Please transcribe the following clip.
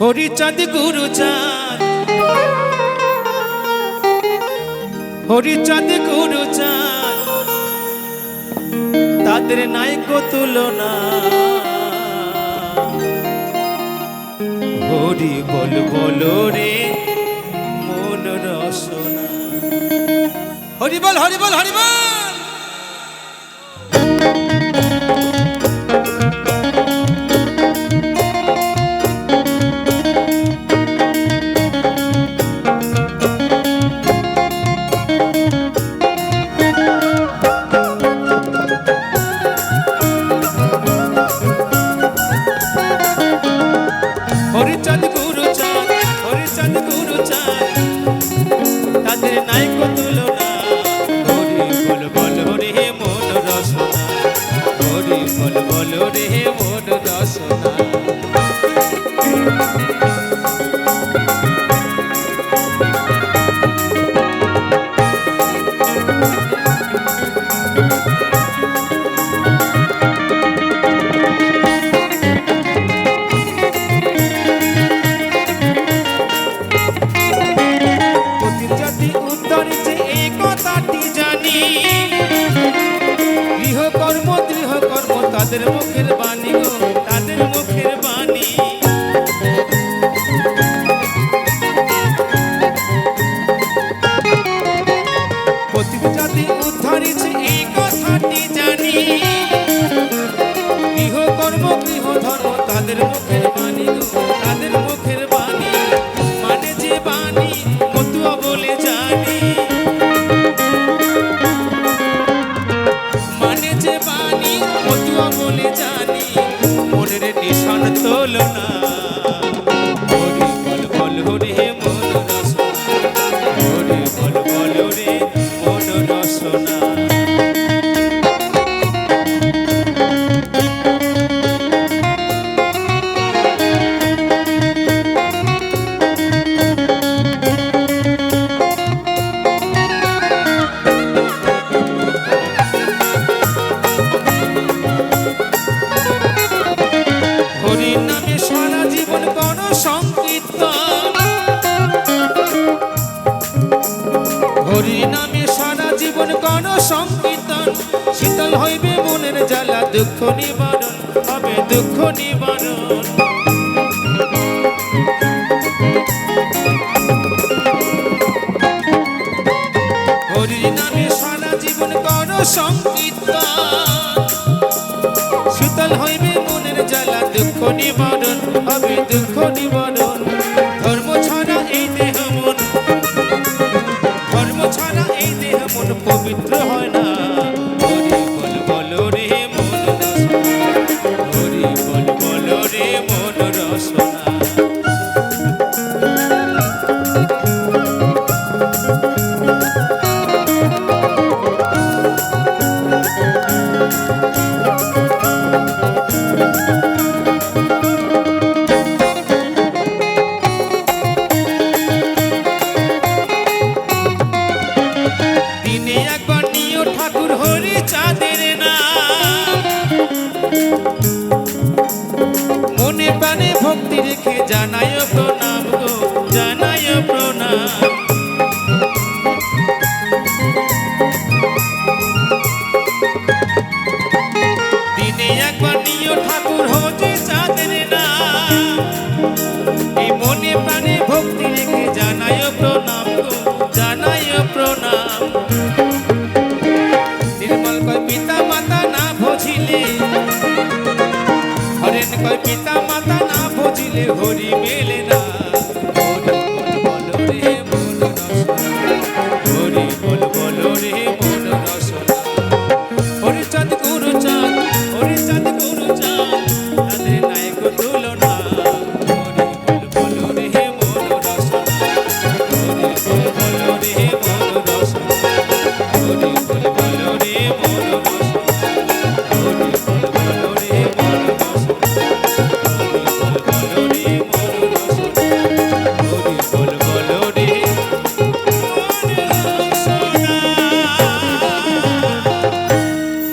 হরিচাঁদ গুরুচাঁদ। হরিচাঁদ গুরুচাঁদ। তাদের নায়ক তুলনা। হরি বল বল রে, মন রসনা। হরি বল হরি বল হরি বল! হরি রে মন মুখের বাণী গো। সংকীর্তন। শীতল হইবে মনের জ্বালা, দুঃখ নিবারণ, হবে দুঃখ নিবারণ। হরির জীবন শীতল হইবে মনের জ্বালা, দুঃখ নিবারণ, হবে দুঃখ নিবারণ। পবিত্র হয় না। হরি বল বল রে মন। হরি বল বল রে মন।